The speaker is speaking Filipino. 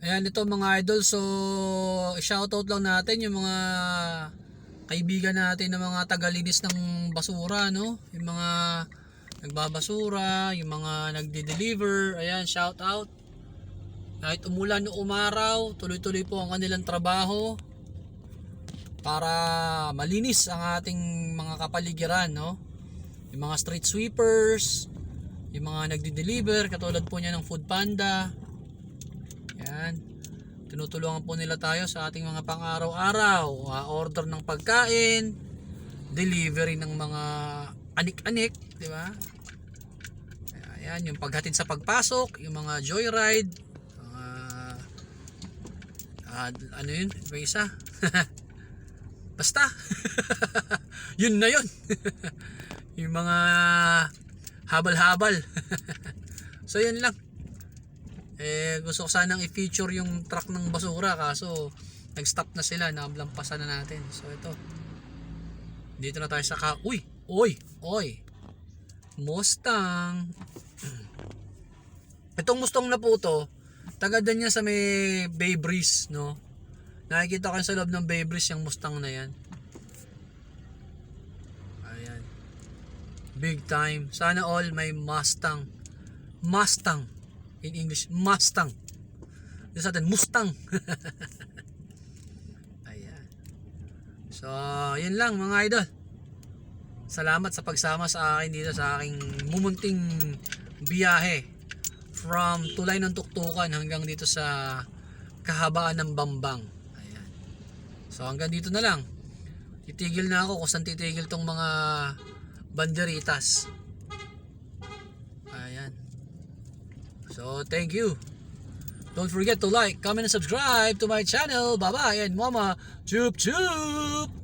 Ayan ito mga idol. So, shoutout lang natin yung mga kaibigan natin ng mga tagalinis ng basura, no? Yung mga nagbabasura, yung mga nagde-deliver. Ayan, shoutout. Kahit umulan o umaraw, tuloy-tuloy po ang kanilang trabaho para malinis ang ating mga kapaligiran, no? Yung mga street sweepers, yung mga nagde-deliver, katulad po niya ng Food Panda. Yan. Tinutulungan po nila tayo sa ating mga pang-araw-araw, ah, order ng pagkain, delivery ng mga anik-anik, di ba? Ayan, yung paghatid sa pagpasok, yung mga joyride, mga ah, ano yun? May isa. Basta. yun na yun. yung mga habal-habal. so yun lang. Eh gusto ko sanang i-feature yung truck ng basura kaso nag-stop na sila, nakablampasan na natin. So ito. Dito na tayo sa ka... Uy! Oy! Oy! Mustang! Itong Mustang na po to, tagadan niya sa may Bay Breeze, no? Nakikita ko sa loob ng Bay Breeze yung Mustang na yan. Ayan. Big time. Sana all may Mustang. Mustang. In English, Mustang. Dito sa atin, Mustang. Ayan. So, yun lang mga idol. Salamat sa pagsama sa akin dito sa aking mumunting biyahe from Tulay ng Tuktukan hanggang dito sa kahabaan ng Bambang. Ayan. So hanggang dito na lang. Titigil na ako kung saan titigil tong mga banderitas. Ayan. So thank you. Don't forget to like, comment, and subscribe to my channel. Bye-bye and mama. Chup chup!